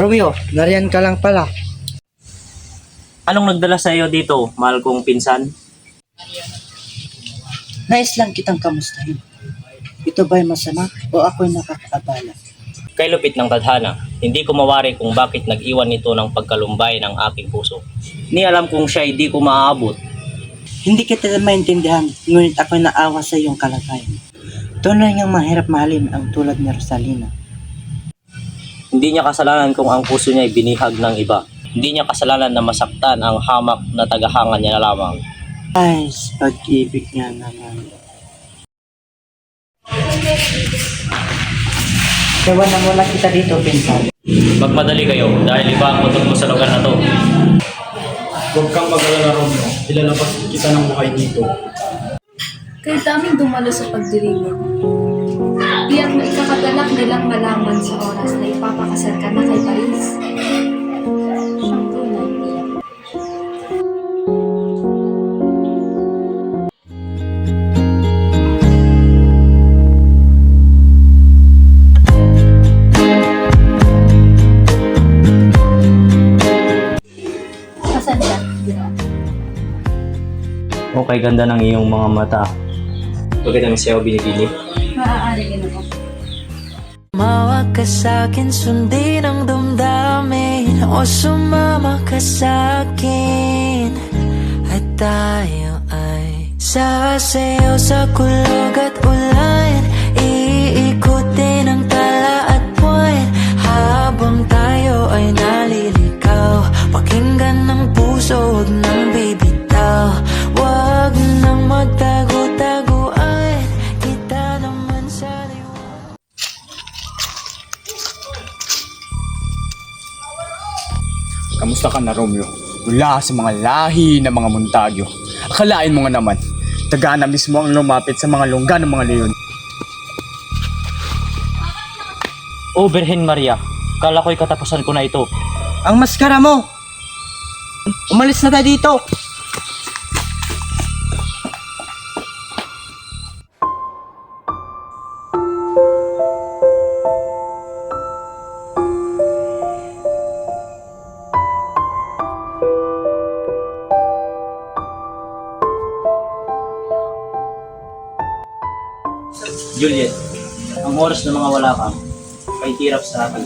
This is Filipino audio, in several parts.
Romeo, nariyan ka lang pala. Anong nagdala sa iyo dito, mahal kong pinsan? Nais lang kitang kamustahin. Ito ba'y masama o ako'y nakakaabala? Kay lupit ng tadhana, hindi ko mawari kung bakit nag-iwan nito ng pagkalumbay ng aking puso. Ni alam kung siya hindi ko maaabot. Hindi kita maintindihan, ngunit ako'y naawa sa iyong kalagayan. Tunay ngang mahirap mahalin ang tulad ni Rosalina. Hindi niya kasalanan kung ang puso niya ay binihag ng iba. Hindi niya kasalanan na masaktan ang hamak na tagahanga niya na lamang. Ay, sa pag-ibig niya naman. Gawa na muna kita dito, pinsan. Magmadali kayo dahil iba ang utot mo sa lugar na to. Huwag kang mag-alala, Romeo. Ilalabas kita ng buhay dito. Kay daming dumalo sa pagdiriwang. Tiyak na ikakagalak nilang malaman sa oras na ipapakasal ka na kay Paris. Okay, ganda ng iyong mga mata. Bakit namin siya binibili? Maaari din ako. Mawag ka sa'kin, sundin ang damdamin. O sumama ka sa'kin At tayo ay sasayaw sa kulog at ulan Kamusta ka na, Romeo? Mula sa mga lahi ng mga Montagyo. Akalain mo nga naman, tagana mismo ang lumapit sa mga lungga ng mga leon. Oh, Birhen Maria, kala ko'y katapusan ko na ito. Ang maskara mo! Umalis na tayo dito! Juliet, ang oras na mga wala ka ay hirap sa akin.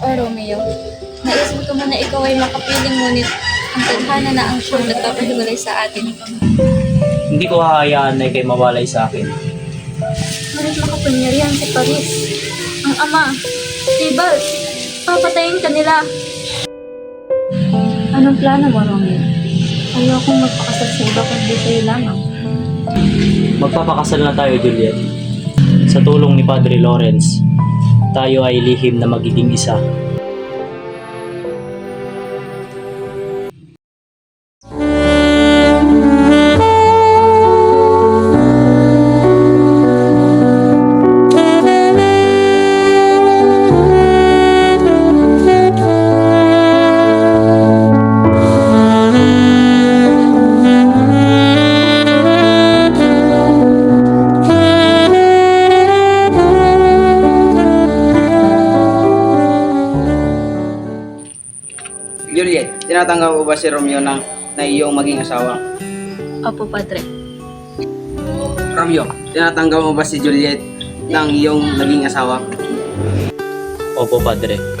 Oh, Romeo. Naisip ko man na ikaw ay makapiling ngunit ang tadhana na ang siyang nagpapahiwalay sa atin. Hindi ko hahayaan na ikay mawalay sa akin. Ngunit makapangyarihan si Paris. Ang ama, si Bal, papatayin ka nila. Anong plano mo, Romeo? Ayokong magpakasal sa iba kundi sa'yo lamang. Magpapakasal na tayo, Juliet. Sa tulong ni Padre Lawrence, tayo ay lihim na magiging isa. Tinatanggap mo ba si Romeo na, na iyong maging asawa? Opo, Padre. Romeo, tinatanggap mo ba si Juliet ng iyong naging asawa? Opo, Padre.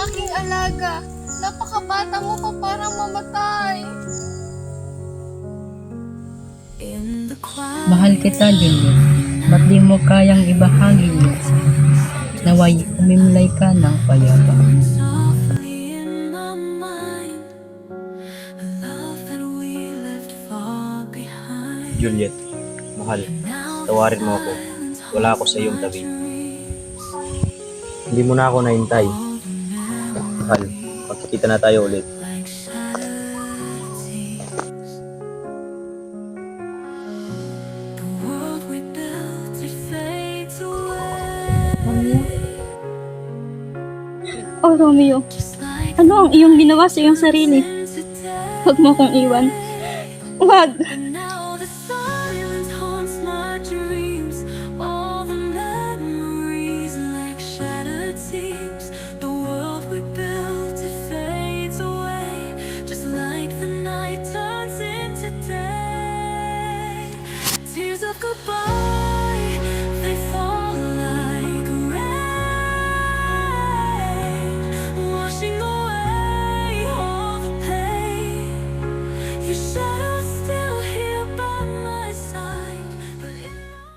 Aking alaga. Napakabata mo pa parang mamatay. Mahal kita, Juliet. Ba't di mo kayang ibahagi sa Naway, umimlay ka ng payapa. Juliet, mahal, tawarin mo ako. Wala ako sa iyong tabi. Hindi mo na ako naintay. Mahal, magkikita na tayo ulit. Oh, Romeo. Ano ang iyong ginawa sa iyong sarili? Huwag mo kong iwan. Huwag!